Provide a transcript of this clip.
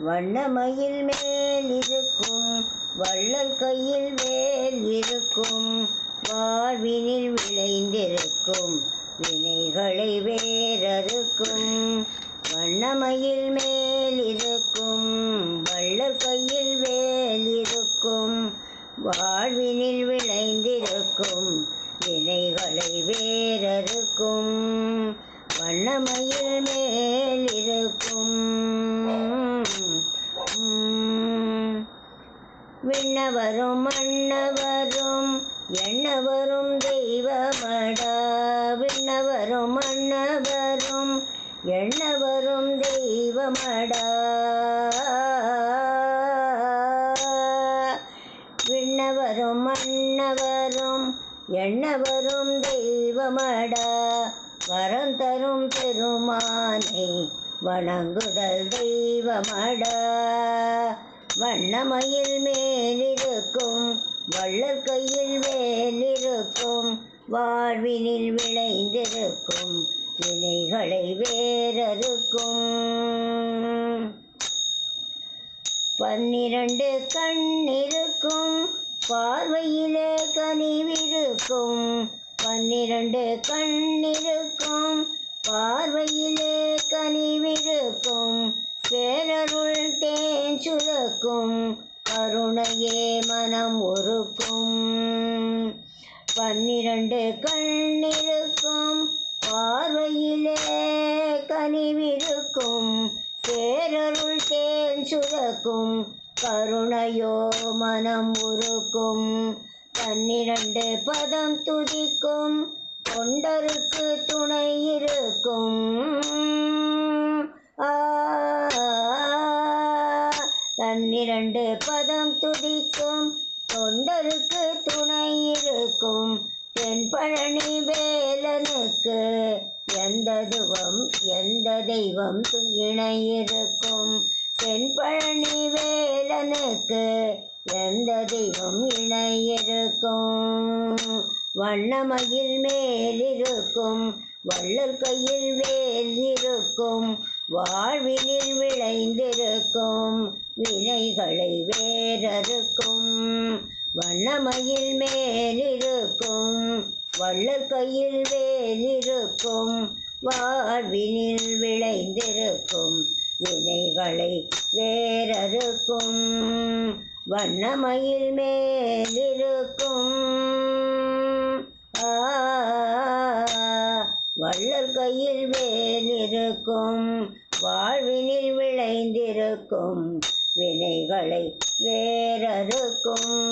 வண்ணமயில் மேல் இருக்கும் வள்ளல் கையில் வேல் இருக்கும் வாழ்வினில் விளைந்திருக்கும் வினைகளை வேறறுக்கும். வண்ணமயில் மேல் இருக்கும் வள்ளல் கையில் வேல் இருக்கும் வாழ்வினில் விளைந்திருக்கும் வினைகளை வேறறுக்கும். வண்ணமயில் மேல் இருக்கும் விண்ணவரும் மன்னவரும் எண்ணவரும் தெய்வமடா விண்ணவரும் மன்னவரும் எண்ணவரும் தெய்வமடா. விண்ணவரும் மன்னவரும் எண்ணவரும் தெய்வமடா வரம் தரும் பெருமானை வணங்குதல் தெய்வமடா. வண்ணமயில் மேலிருக்கும் வள்ளல் கையில் வேலிருக்கும் வாழ்வினில் விளைந்திருக்கும் வினைகளை வேறறுக்கும். பன்னிரண்டு கண்ணிருக்கும் பார்வையிலே கனிவிருக்கும். பன்னிரண்டு கண்ணிருக்கும் பார்வையிலே கனிவிருக்கும். பேரருள் தே சுரக்கும் கருணையே மனம் உருக்கும். பன்னிரண்டு கண்ணிருக்கும் பார்வையிலே கனிவிருக்கும். பேரருள் தேன் சுரக்கும் கருணையோ மனம் உருக்கும். பன்னிரண்டு பதம் துதிக்கும் தொண்டருக்கு துணை இருக்கும். பன்னிரண்டு பதம் துதிக்கும் தொண்டருக்கு துணை இருக்கும் தென்பழனி வேலனுக்கு எந்த துவம் எந்த தெய்வம் இணை இருக்கும்? தென்பழனி வேலனுக்கு எந்த தெய்வம் இணை இருக்கும்? வண்ணமயில் மேலிருக்கும் வள்ளல் கையில் வேல் இருக்கும் வாழ்வினில் விளைந்திருக்கும் வினைகளை வேறறுக்கும். வண்ணமயில் மேலிருக்கும் வள்ளல் கையில் வேலிருக்கும் வாழ்வினில் விளைந்திருக்கும் வினைகளை வேறறுக்கும். வண்ணமயில் மேலிருக்கும் வள்ளல் கையில் வேலிருக்கும் வாழ்வினில் விளைந்திருக்கும் வினைகளை வேறறுக்கும்.